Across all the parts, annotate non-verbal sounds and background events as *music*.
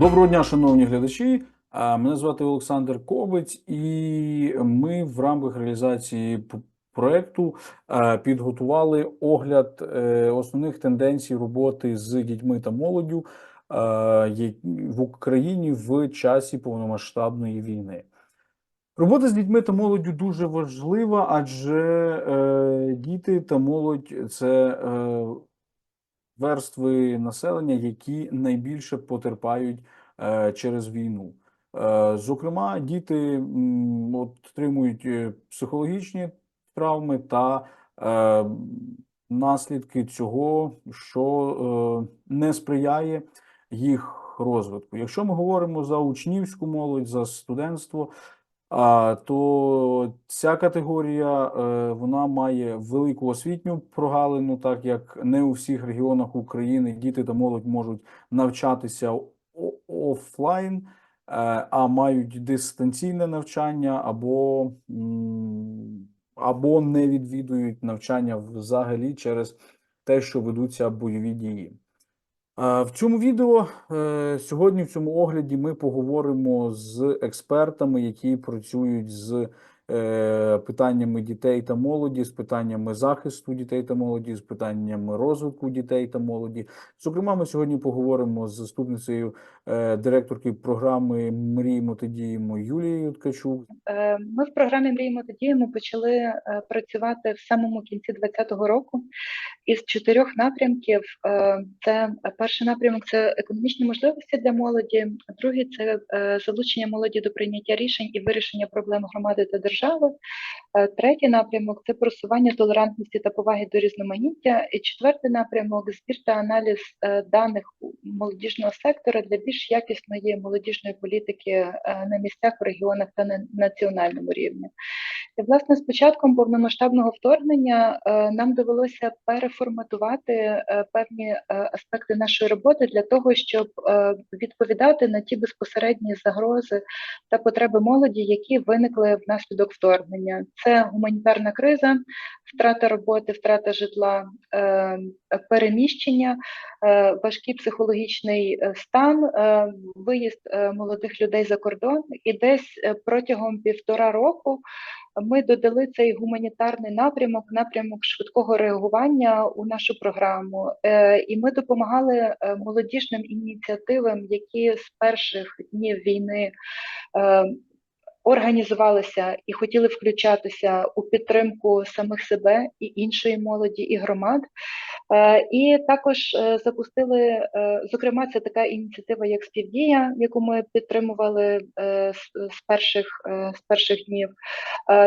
Доброго дня, шановні глядачі. Мене звати Олександр Кобець, і ми в рамках реалізації проекту підготували огляд е, основних тенденцій роботи з дітьми та молоддю в Україні в часі повномасштабної війни. Робота з дітьми та молоддю дуже важлива, адже е, діти та молодь це е, верстви населення, які найбільше потерпають через війну. Е, Зокрема, діти отримують е, психологічні травми та е, наслідки цього, що е, не сприяє їх розвитку. Якщо ми говоримо за учнівську молодь, за студентство, то ця категорія е, вона має велику освітню прогалину, так як не у всіх регіонах України діти та молодь можуть навчатися офлайн, е, а мають дистанційне навчання або, або не відвідують навчання взагалі через те, що ведуться бойові дії. Е, В цьому відео е, сьогодні, в цьому огляді, ми поговоримо з експертами, які працюють з питаннями дітей та молоді, з питаннями захисту дітей та молоді, з питаннями розвитку дітей та молоді. Зокрема, ми сьогодні поговоримо з заступницею е, директорки програми Мріємо та діємо Юлією Ткачук. Е, Ми в програмі Мріємо та діємо почали е, працювати в самому кінці 2020 року із чотирьох напрямків. Е, Це е, перший напрямок це економічні можливості для молоді, другий це е, залучення молоді до прийняття рішень і вирішення проблем громади та держави. Е, Третій напрямок це просування толерантності та поваги до різноманіття. І четвертий напрямок збір та аналіз е, даних молодіжного сектора для більш якісної молодіжної політики е, на місцях, в регіонах та на національному рівні. І, власне, з початком повномасштабного вторгнення е, нам довелося переформатувати е, певні е, аспекти нашої роботи для того, щоб відповідати на ті безпосередні загрози та потреби молоді, які виникли внаслідок вторгнення. Це гуманітарна криза, втрата роботи, втрата житла, переміщення, важкий психологічний стан, виїзд молодих людей за кордон, і десь протягом півтора року ми додали цей гуманітарний напрямок, напрямок швидкого реагування у нашу програму, Е, і ми допомагали е, молодіжним ініціативам, які з перших днів війни. Організувалися і хотіли включатися у підтримку самих себе і іншої молоді і громад, Е, І також е, запустили, е, зокрема, це така ініціатива, як співдія, яку ми підтримували з, перших з перших днів.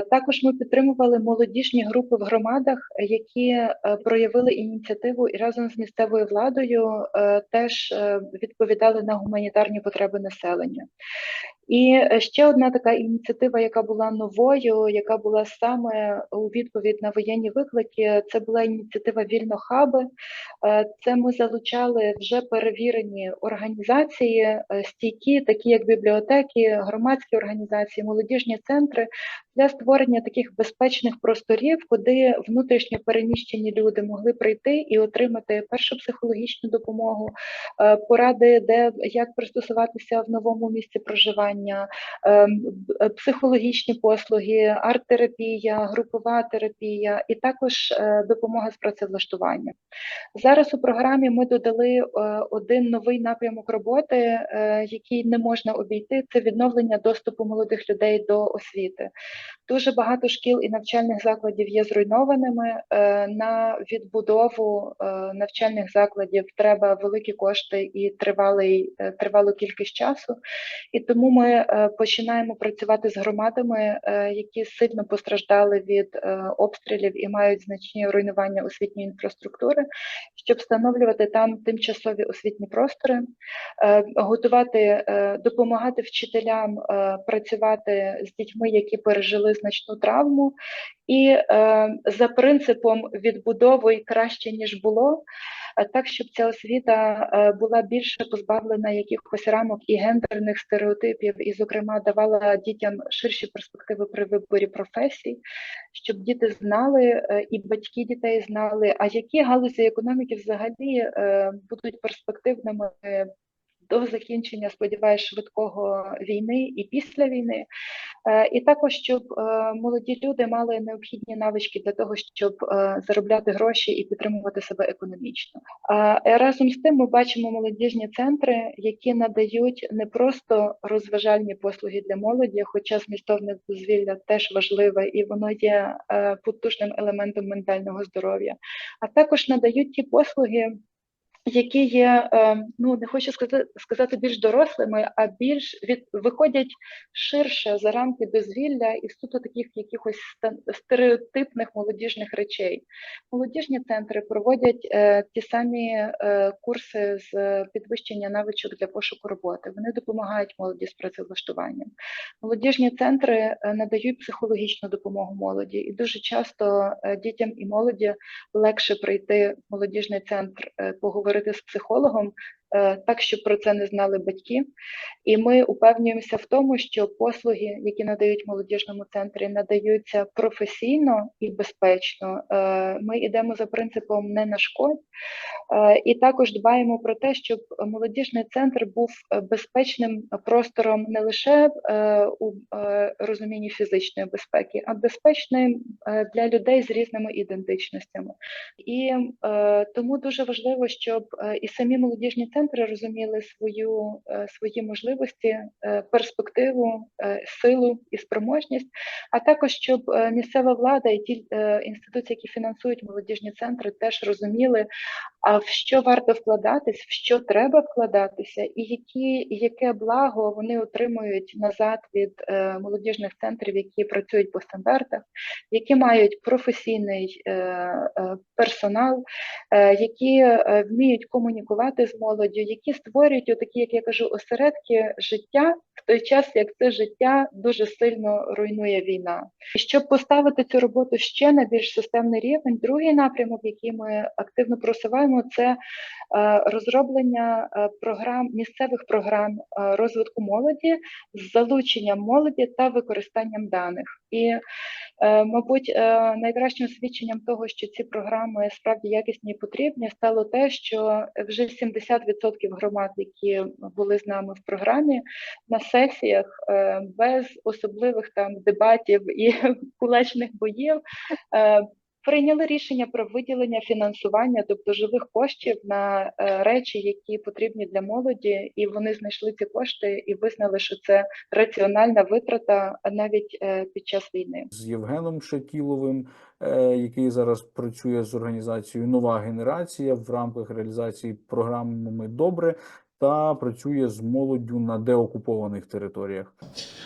Також ми підтримували молодіжні групи в громадах, які проявили ініціативу і разом з місцевою владою теж відповідали на гуманітарні потреби населення. І е, ще одна така ініціатива, яка була новою, яка була саме у відповідь на воєнні виклики, це була ініціатива Вільно Хаби. Е, Це ми залучали вже перевірені організації, е, стійкі, такі як бібліотеки, громадські організації, молодіжні центри для створення таких безпечних просторів, куди внутрішньо переміщені люди могли прийти і отримати першу психологічну допомогу, поради, де як пристосуватися в новому місці проживання, ем, б- е, психологічні послуги, арт-терапія, групова терапія і також е, допомога з працевлаштування. Зараз у програмі ми додали е, один новий напрямок роботи, який не можна обійти. Це відновлення доступу молодих людей до освіти. Дуже багато шкіл і навчальних закладів є зруйнованими. На відбудову навчальних закладів треба великі кошти і тривалий, тривалу кількість часу. І тому ми е, починаємо працювати з громадами, е, які сильно постраждали від е, обстрілів і мають значні руйнування освітньої інфраструктури, щоб встановлювати там тимчасові освітні простори, готувати, допомагати вчителям працювати з дітьми, які пережили значну травму, і е, за принципом відбудовуй краще ніж було. е, Так, щоб ця освіта е, була більше позбавлена якихось рамок і гендерних стереотипів, і, зокрема, давала дітям ширші перспективи при виборі професій, щоб діти знали е, і батьки дітей знали, а які галузі економіки взагалі будуть перспективними до закінчення, сподіваюсь, швидкого війни і після війни. Е, І також щоб е, молоді люди мали необхідні навички для того, щоб е, заробляти гроші і підтримувати себе економічно. Разом з тим ми бачимо молодіжні центри, які надають не просто розважальні послуги для молоді, хоча змістовне дозвілля теж важливе і воно є потужним елементом ментального здоров'я, а також надають ті послуги. Які є, е, ну не хочу сказати, більш дорослими, а більш від виходять ширше за рамки дозвілля і суто таких якихось стереотипних молодіжних речей. Молодіжні центри проводять е, ті самі е, курси з підвищення навичок для пошуку роботи. Вони допомагають молоді з працевлаштуванням. Молодіжні центри е, надають психологічну допомогу молоді, і дуже часто е, дітям і молоді легше прийти в молодіжний центр, е, поговорити з психологом, так щоб про це не знали батьки. І ми упевнюємося в тому, що послуги, які надають молодіжному центрі, надаються професійно і безпечно. Е, Ми йдемо за принципом не нашкодь, Е, і також дбаємо про те, щоб молодіжний центр був е, безпечним простором не лише е, у е, розумінні фізичної безпеки, а безпечним е, для людей з різними ідентичностями. І е, тому дуже важливо, щоб е, і самі молодіжні центри розуміли свою е, свої можливості, е, перспективу, е, силу і спроможність, а також щоб місцева влада і ті інституції, які фінансують молодіжні центри, теж розуміли, а в що варто вкладатись, в що треба вкладатися, і які яке благо вони отримують назад від молодіжних центрів, які працюють по стандартах, які мають професійний е, е, персонал, е, які вміють комунікувати з молоддю, які створюють такі, як я кажу, осередки життя в той час, як це життя дуже сильно руйнує війна. І щоб поставити цю роботу ще на більш системний рівень, другий напрямок, який ми активно просуваємо, це е, розроблення е, програм місцевих програм е, розвитку молоді з залученням молоді та використанням даних. І, мабуть, найкращим свідченням того, що ці програми справді якісні і потрібні, стало те, що вже 70% громад, які були з нами в програмі, на сесіях е, без особливих там дебатів і *laughs* кулачних боїв. е, Прийняли рішення про виділення фінансування, тобто живих коштів на е, речі, які потрібні для молоді, і вони знайшли ці кошти і визнали, що це раціональна витрата навіть під час війни. з Євгеном Шатіловим, який зараз працює з організацією Нова генерація в рамках реалізації програми Ми добре та працює з молоддю на деокупованих територіях.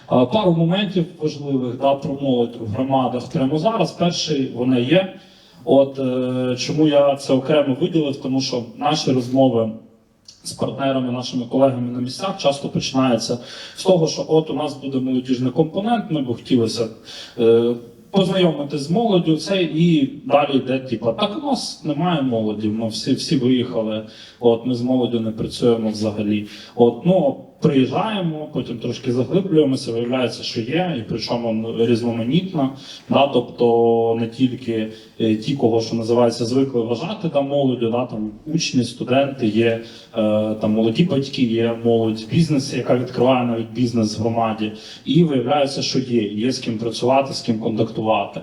Пару моментів важливих да, про молодь в громадах прямо зараз. Перший вони є. От е, чому я це окремо виділив, тому що наші розмови з партнерами, нашими колегами на місцях часто починаються з того, що от у нас буде молодіжний компонент, ми б хотілося. Е, Познайомити з молоддю це і далі йде, типу, так у нас немає молоді, ми всі, всі виїхали, от ми з молоддю не працюємо взагалі. От, ну, приїжджаємо, потім трошки заглиблюємося, виявляється, що є, і причому різноманітно. Да, тобто не тільки е, ті, кого що називається, звикли вважати там молоддю, да, там учні, студенти, є е, там молоді батьки, є молодь бізнес, яка відкриває навіть бізнес в громаді. І виявляється, що є, є з ким працювати, з ким контактувати.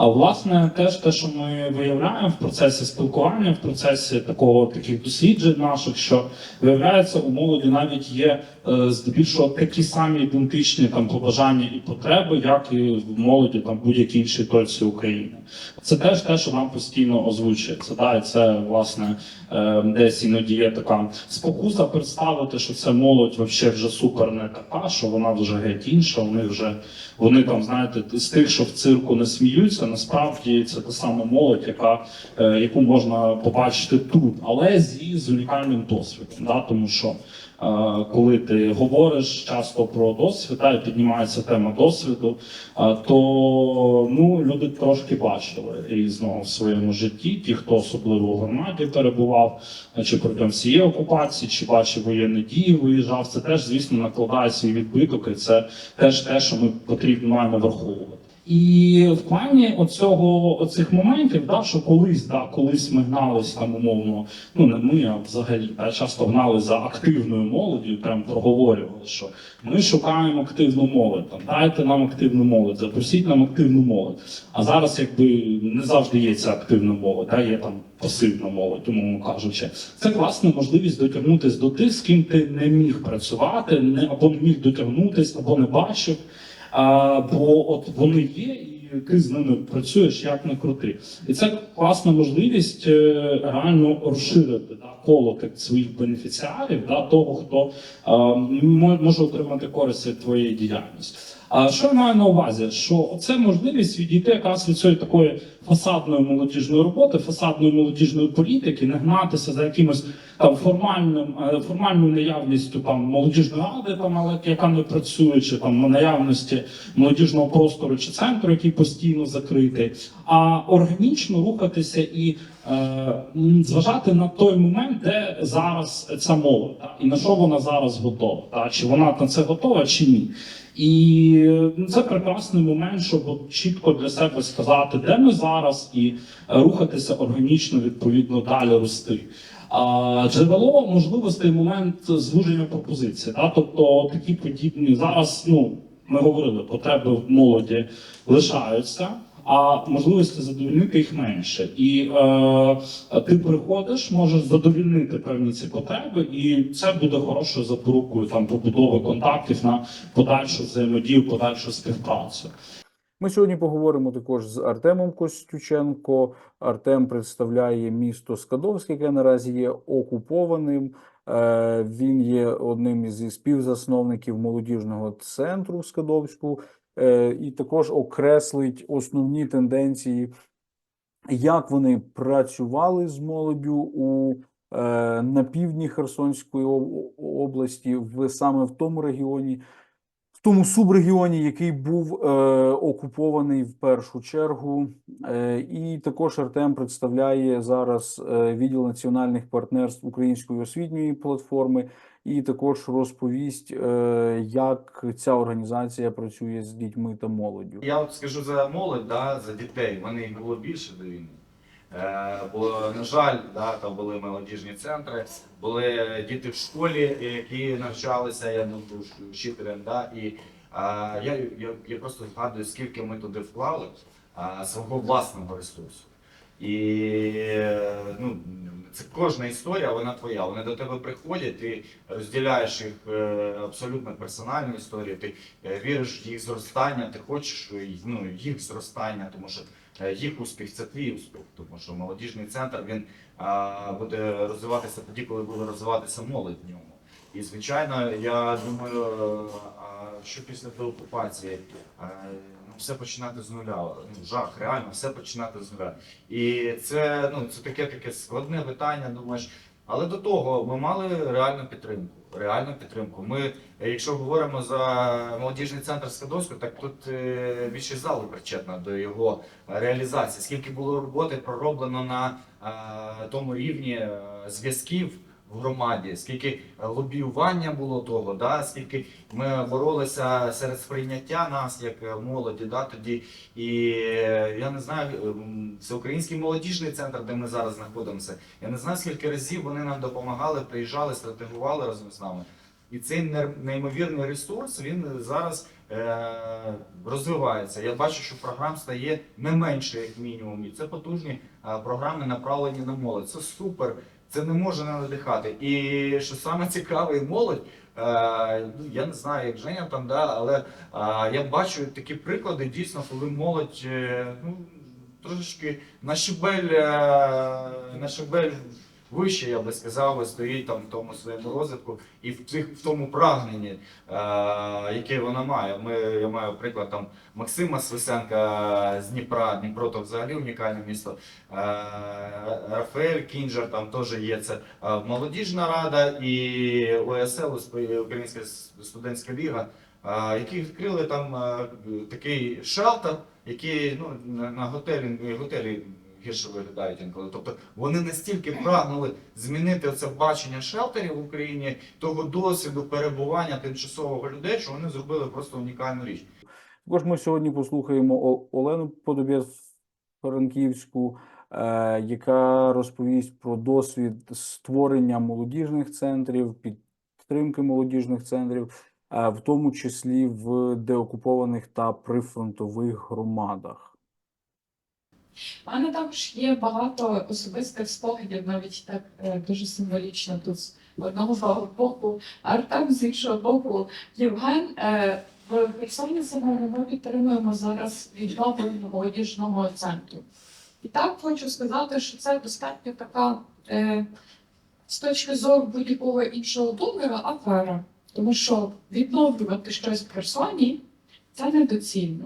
А власне, теж те, що ми виявляємо в процесі спілкування, в процесі такого таких досліджень наших, що виявляється, у молоді навіть є е, здебільшого такі самі ідентичні там побажання і потреби, як і в молоді там будь-якій іншій точці України. Це теж те, що нам постійно озвучується. Да? І це власне е, десь іноді є така спокуса представити, що це молодь вообще вже супер не така, що вона вже геть інша. Них вже вони там, знаєте, з тих, що в цирку не сміються, насправді це та сама молодь, яка, е, яку можна побачити тут, але з, з унікальним досвідом. Да? Тому що е, коли ти говориш часто про досвід, да, і піднімається тема досвіду, е, то ну, люди трошки бачили різного в своєму житті, ті, хто особливо в громаді перебував, чи протягом всієї окупації, чи бачив воєнні дії, виїжджав. Це теж, звісно, накладає свій відбиток, і це теж те, що ми потрібно маємо враховувати. І в плані оцього, оцих моментів, да, що колись, да, колись ми гнались там умовно, ну не ми, а взагалі да, часто гнали за активною молоддю, прям проговорювали, що ми шукаємо активну молодь. Там дайте нам активну молодь, запросіть нам активну молодь. А зараз якби не завжди є ця активна молодь, да, є там пасивна молодь, умовно кажучи. Це класна можливість дотягнутися до тих, з ким ти не міг працювати, не або не міг дотягнутися, або не бачив. А, бо от вони є, і ти з ними працюєш як не крути. І це класна можливість е, реально розширити да, коло так, своїх бенефіціарів, да, того, хто е, може отримати користь від твоєї діяльності. А що я маю на увазі? Що це можливість відійти якраз від цієї такої фасадної молодіжної роботи, фасадної молодіжної політики, не гнатися за якимось там формальним е, формальною наявністю там молодіжної ради, там але яка не працює, чи там наявності молодіжного простору чи центру, який постійно закритий, а органічно рухатися і зважати на той момент, де зараз ця молодь, та, і на що вона зараз готова, та, чи вона на це готова, чи ні. І е, це прекрасний момент, щоб чітко для себе сказати, де ми зараз, і е, рухатися органічно, відповідно, далі рости. А джерело можливостей момент звуження пропозиції. Да? Тобто такі подібні зараз, ну ми говорили, потреби в молоді лишаються, а можливості задовільнити їх менше. І е, ти приходиш, можеш задовільнити певні ці потреби, і це буде хорошою запорукою там побудови контактів на подальшу взаємодію, подальшу співпрацю. Ми сьогодні поговоримо також з Артемом Костюченко. Артем представляє місто Скадовське, яке наразі є окупованим. Е, Він є одним із співзасновників молодіжного центру в Скадовську і також окреслить основні тенденції, як вони працювали з молоддю у е, на півдні Херсонської області, в саме в тому регіоні, в тому субрегіоні, який був е, окупований в першу чергу. Е, і також Артем представляє зараз е, відділ національних партнерств Української освітньої платформи, і також розповість, е, як ця організація працює з дітьми та молоддю. Я от скажу за молодь, да, за дітей. Вони їх було більше до війни. Е, бо, на жаль, да, там були молодіжні центри, були діти в школі, які навчалися, я був вчителем. Да, і е, я, я, я просто згадую, скільки ми туди вклали е, свого власного ресурсу. І ну, це кожна історія, вона твоя. Вони до тебе приходять, ти розділяєш їх е, абсолютно персональну історію, ти е, віриш в їх зростання, ти хочеш е, ну, їх зростання, тому що їх успіх це твій успіх, тому що молодіжний центр він буде розвиватися тоді, коли буде розвиватися молодь в ньому. І звичайно, я думаю, що після деокупації все починати з нуля. Ну, жах, реально, все починати з нуля. І це, ну, це таке таке складне питання, думаєш. Але до того ми мали реальну підтримку. Реальну підтримку. Ми, якщо говоримо за молодіжний центр Скадовську, так тут е, більшість залу причетна до його реалізації. Скільки було роботи пророблено на е, тому рівні е, зв'язків в громаді, скільки лобіювання було того, да? скільки ми боролися серед сприйняття нас як е, молоді, да? тоді. І е, я не знаю, ем, це український молодіжний центр, де ми зараз знаходимося. Я не знаю, скільки разів вони нам допомагали, приїжджали, стратегували разом з нами. І цей неймовірний ресурс він зараз е, розвивається. Я бачу, що програм стає не менше, як мінімум. І це потужні е, програми, направлені на молодь. Це супер. Це не може не надихати. І що саме цікаве, молодь. Е, ну, я не знаю, як Женя там, да, але е, я бачу такі приклади, дійсно, коли молодь е, ну, трошечки на щебель, на щебель вище, я би сказав, стоїть там в тому своєму розвитку і в, цих, в тому прагненні, яке вона має. Ми, я маю приклад там Максима Свисенка з Дніпра. Дніпро то взагалі унікальне місто. Рафаель Кінджер там теж є. Це молодіжна рада і ОСЛ, Українська студентська ліга, які відкрили там такий шелтер, який ну, на, готелі, готелі гірше виглядають інколи. Тобто вони настільки прагнули змінити оце бачення шелтерів в Україні, того досвіду перебування тимчасового людей, що вони зробили просто унікальну річ. Також ми сьогодні послухаємо Олену Подобєс Франківську, яка розповість про досвід створення молодіжних центрів, підтримки молодіжних центрів, е, в тому числі в деокупованих та прифронтових громадах. У мене також є багато особистих спогадів, навіть так е, дуже символічно тут з одного боку Артем, з іншого боку Євген. Е, В Херсоні самому ми підтримуємо зараз відновлення молодіжного центру. І так хочу сказати, що це достатньо така е, з точки зору будь-якого іншого донора афера, тому що відновлювати щось в Херсоні це недоцільно.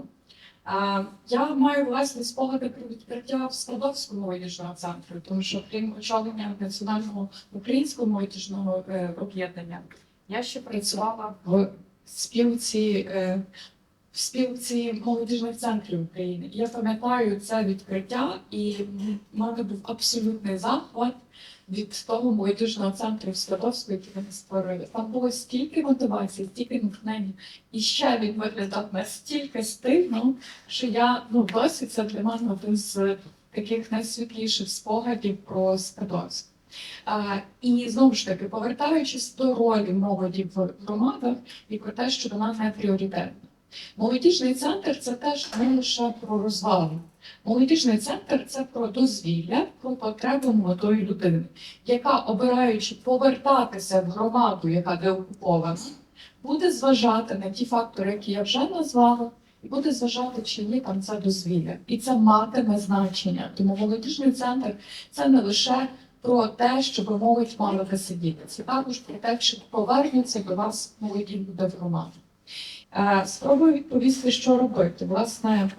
Е, Я маю власні спогади про відкриття в Складовського молодіжного центру, тому що крім очолення національного українського молодіжного е, об'єднання, я ще працювала в спілці, е, в спілці молодіжних центрів України. Я пам'ятаю це відкриття, і в мене був абсолютний захват від того молодіжного центру в Складовську, який вони створили. Там було стільки мотивації, стільки натхнення, і ще він виглядав настільки стильно, що я ну досі це для мене один з таких найсвітліших спогадів про Скадовськ. А, і знову ж таки, повертаючись до ролі молоді в громадах і про те, що вона не пріоритетна. Молодіжний центр це теж не лише про розвагу. Молодіжний центр це про дозвілля, про потребу молодої людини, яка, обираючи повертатися в громаду, яка деокупована, буде зважати на ті фактори, які я вже назвала, і буде зважати, чи є там це дозвілля. І це матиме значення. Тому молодіжний центр це не лише про те, щоб молодь мала де. Це також про те, що повернуться до вас молоді люди в громаду. Е, Спробую відповісти, що робити. Власне,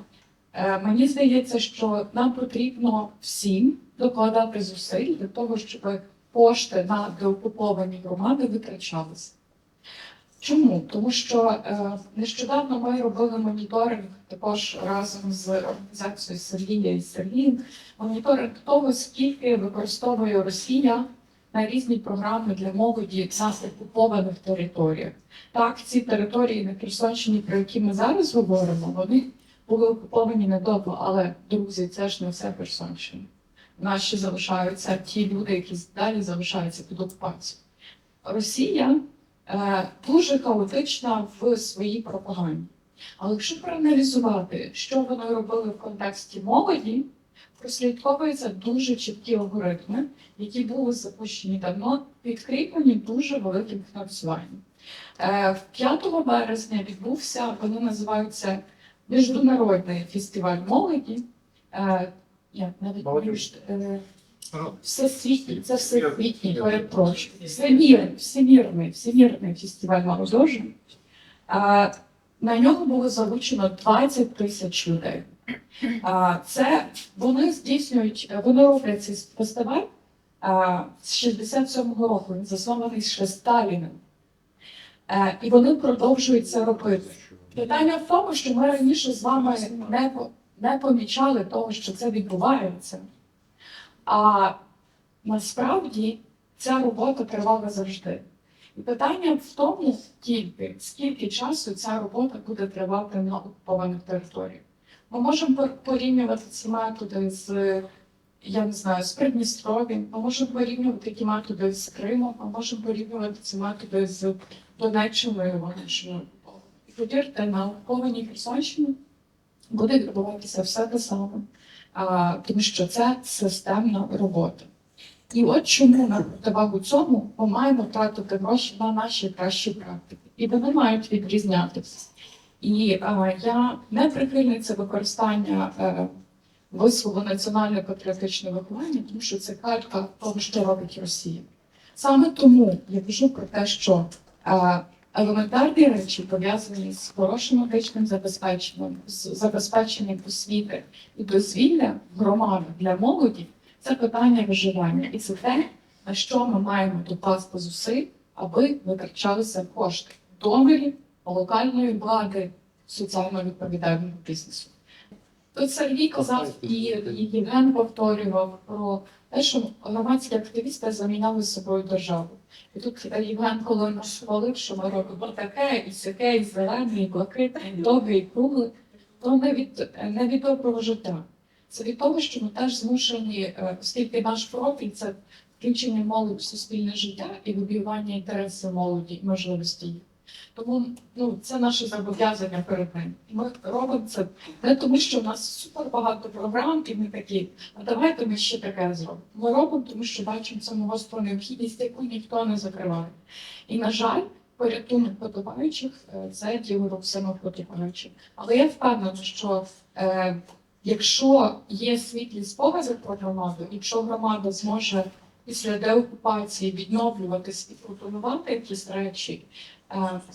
е, мені здається, що нам потрібно всім докладати зусиль для того, щоб кошти на деокуповані громади витрачалися. Чому? Тому що е, нещодавно ми робили моніторинг також разом з організацією Сергія і Сергієм, моніторинг того, скільки використовує Росія на різні програми для молоді на окупованих територіях. Так, ці території на Херсонщині, про які ми зараз говоримо, вони були окуповані недовго, але друзі, це ж не все Херсонщина. Ще залишаються ті люди, які далі залишаються під окупацією. Росія е, дуже хаотична в своїй пропаганді. Але якщо проаналізувати, що вони робили в контексті молоді, прослідковуються дуже чіткі алгоритми, які були запущені давно, підкріплені дуже великим фінансуванням. Е, в 5 березня відбувся, вони називаються Міжнародний фестиваль молоді. Е, я навіть боюсь, е, Всесвітній, це всесвітній, перепрошую. Всемірний, всемірний, всемірний фестиваль молодежі. На нього було залучено 20 тисяч людей. Це вони здійснюють, вони роблять цей фестиваль з 67-го року. Він заснований ще Сталіним. Е, і вони продовжують це робити. Питання в тому, що ми раніше з вами не, не помічали того, що це відбувається. А насправді ця робота тривала завжди. І питання в тому тільки, скільки часу ця робота буде тривати на окупованих територіях. Ми можемо порівнювати ці методи з, я не знаю, з Придністров'ям, ми можемо порівнювати ті методи з Кримом, ми можемо порівнювати ці методи з Донеччиною, повірте, на окупованій Херсонщині буде відбуватися все те саме а, тому що це системна робота. І от чому на противагу цьому ми маємо тратити гроші на наші кращі практики, і вони мають відрізнятися. І я не прихильниця використання е, вислову національне патріотичне виховання, тому що це калька того, що робить Росія. Саме тому я кажу про те, що е, елементарні речі пов'язані з хорошим медичним забезпеченням, з забезпеченням освіти і дозвілля громади для молоді це питання виживання, і це те, на що ми маємо докласти зусиль, аби витрачалися кошти донорів, локальної влади, соціально відповідального бізнесу. Тут Сергій казав і, Євген повторював про те, що громадські активісти заміняли собою державу. І тут Євген, коли нас хвалив, що ми робимо таке, і сяке, і зелене, і блакитне, і довге, і кругле, то не від, не від доброго життя. Це від того, що ми теж змушені, е, оскільки наш профіль це включення молоді в суспільне життя і вибивання інтересів молоді і можливості їх. Тому ну, це наше зобов'язання перед ним. Ми робимо це не тому, що в нас супер багато програм, і ми такі, а давайте ми ще таке зробимо. Ми робимо, тому що бачимо гостру необхідність, яку ніхто не закриває. І, на жаль, порятунок потопаючих е, це діло самих потопаючих. Але я впевнена, що е, якщо є світлі спогади про громаду, якщо громада зможе після деокупації відновлюватись і пропонувати якісь речі,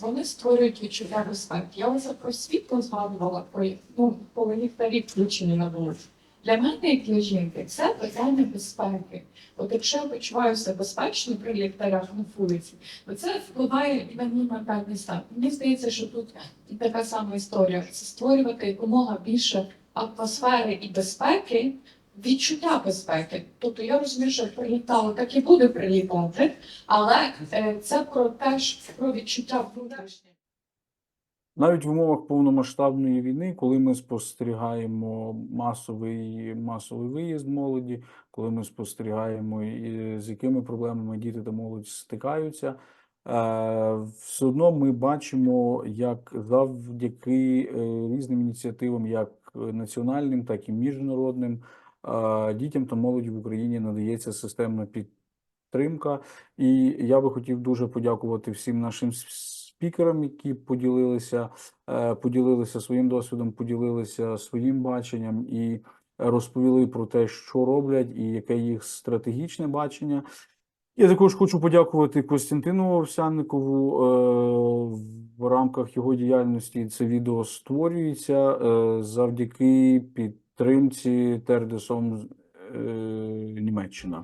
вони створюють відчуття безпеки. Я ось про світло згадувала, про ну, коли ліхтарі включені на вулиці. Для мене, як для жінки, це питання безпеки. От якщо я почуваюся безпечно при ліхтарях на вулиці, то це впливає і на мій ментальний стан. Мені здається, що тут така сама історія це створювати якомога більше атмосфери і безпеки, відчуття безпеки. Тобто я розумію, що прилітало, так і буде прилітати, але е, це про теж про відчуття внутрішнє. Навіть в умовах повномасштабної війни, коли ми спостерігаємо масовий, масовий виїзд молоді, коли ми спостерігаємо, з якими проблемами діти та молодь стикаються, е, все одно ми бачимо, як завдяки е, різним ініціативам, як національним, так і міжнародним, дітям та молоді в Україні надається системна підтримка. І я би хотів дуже подякувати всім нашим спікерам, які поділилися, е, поділилися своїм досвідом, поділилися своїм баченням і розповіли про те, що роблять, і яке їх стратегічне бачення. Я також хочу подякувати Костянтину Овсянникову. е, В рамках його діяльності це відео створюється е, завдяки підтримці Тердесом е, Німеччина.